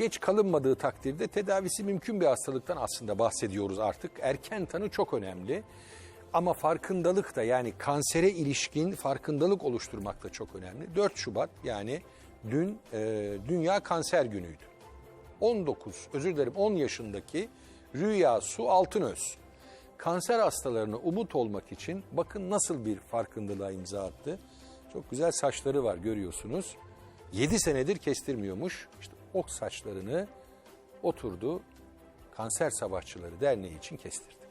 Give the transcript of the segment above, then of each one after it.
Geç kalınmadığı takdirde tedavisi mümkün bir hastalıktan aslında bahsediyoruz artık. Erken tanı çok önemli. Ama farkındalık da yani kansere ilişkin farkındalık oluşturmak da çok önemli. 4 Şubat yani dün e, Dünya Kanser Günü'ydü. 19 özür dilerim 10 yaşındaki Rüya Su Altınöz kanser hastalarına umut olmak için bakın nasıl bir farkındalığa imza attı. Çok güzel saçları var görüyorsunuz. 7 senedir kestirmiyormuş. İşte o saçlarını oturdu Kanser Savaşçıları Derneği için kestirdi.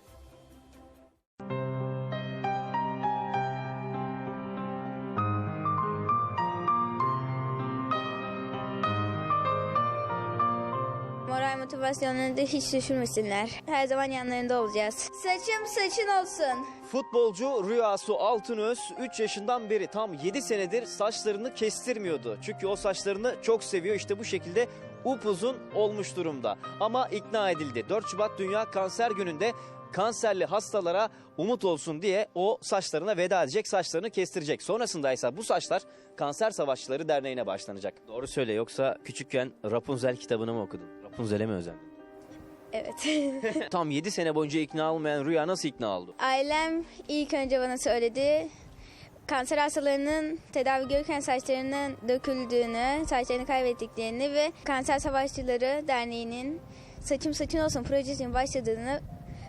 Moral motivasyonlarını da hiç düşürmesinler. Her zaman yanlarında olacağız. Saçım saçın olsun. Futbolcu Rüyasu Altınöz 3 yaşından beri tam 7 senedir saçlarını kestirmiyordu. Çünkü o saçlarını çok seviyor. İşte bu şekilde upuzun olmuş durumda. Ama ikna edildi. 4 Şubat Dünya Kanser Günü'nde kanserli hastalara umut olsun diye o saçlarına veda edecek, saçlarını kestirecek. Sonrasında ise bu saçlar Kanser Savaşçıları Derneği'ne başlanacak. Doğru söyle yoksa küçükken Rapunzel kitabını mı okudun? Rapunzel'e mi özendin? Evet. Tam 7 sene boyunca ikna olmayan Rüya nasıl ikna oldu? Ailem ilk önce bana söyledi. Kanser hastalarının tedavi görürken saçlarının döküldüğünü, saçlarını kaybettiklerini ve Kanser Savaşçıları Derneği'nin Saçım Saçın Olsun projesinin başladığını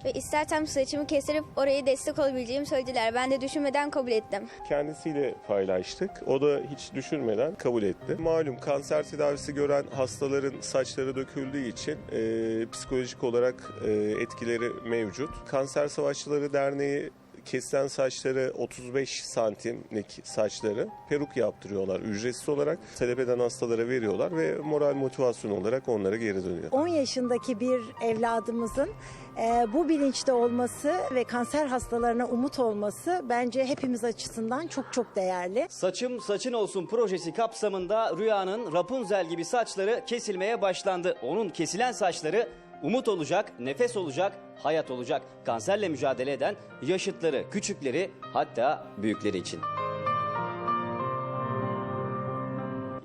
ve istersem saçımı kestirip oraya destek olabileceğimi söylediler. Ben de düşünmeden kabul ettim. Kendisiyle paylaştık. O da hiç düşünmeden kabul etti. Malum kanser tedavisi gören hastaların saçları döküldüğü için e, psikolojik olarak e, etkileri mevcut. Kanser Savaşçıları Derneği kesilen saçları 35 santimlik saçları peruk yaptırıyorlar ücretsiz olarak. Talep eden hastalara veriyorlar ve moral motivasyon olarak onlara geri dönüyor. 10 yaşındaki bir evladımızın e, bu bilinçte olması ve kanser hastalarına umut olması bence hepimiz açısından çok çok değerli. Saçım Saçın Olsun projesi kapsamında Rüya'nın Rapunzel gibi saçları kesilmeye başlandı. Onun kesilen saçları umut olacak, nefes olacak, hayat olacak. Kanserle mücadele eden yaşıtları, küçükleri hatta büyükleri için.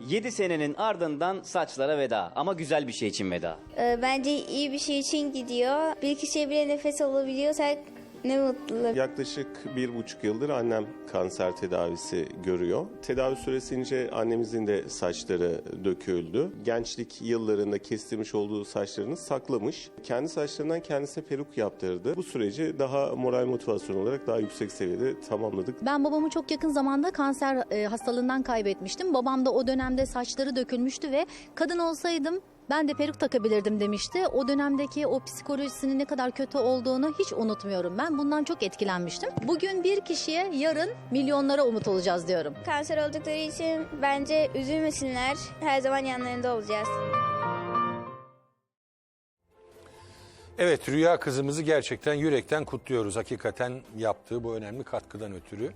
7 senenin ardından saçlara veda ama güzel bir şey için veda. Ee, Bence iyi bir şey için gidiyor. Bir kişiye bile nefes alabiliyorsak ne mutlu. Yaklaşık bir buçuk yıldır annem kanser tedavisi görüyor. Tedavi süresince annemizin de saçları döküldü. Gençlik yıllarında kestirmiş olduğu saçlarını saklamış. Kendi saçlarından kendisine peruk yaptırdı. Bu süreci daha moral motivasyon olarak daha yüksek seviyede tamamladık. Ben babamı çok yakın zamanda kanser e, hastalığından kaybetmiştim. Babam da o dönemde saçları dökülmüştü ve kadın olsaydım ben de peruk takabilirdim demişti. O dönemdeki o psikolojisinin ne kadar kötü olduğunu hiç unutmuyorum. Ben bundan çok etkilenmiştim. Bugün bir kişiye yarın milyonlara umut olacağız diyorum. Kanser oldukları için bence üzülmesinler. Her zaman yanlarında olacağız. Evet Rüya kızımızı gerçekten yürekten kutluyoruz hakikaten yaptığı bu önemli katkıdan ötürü.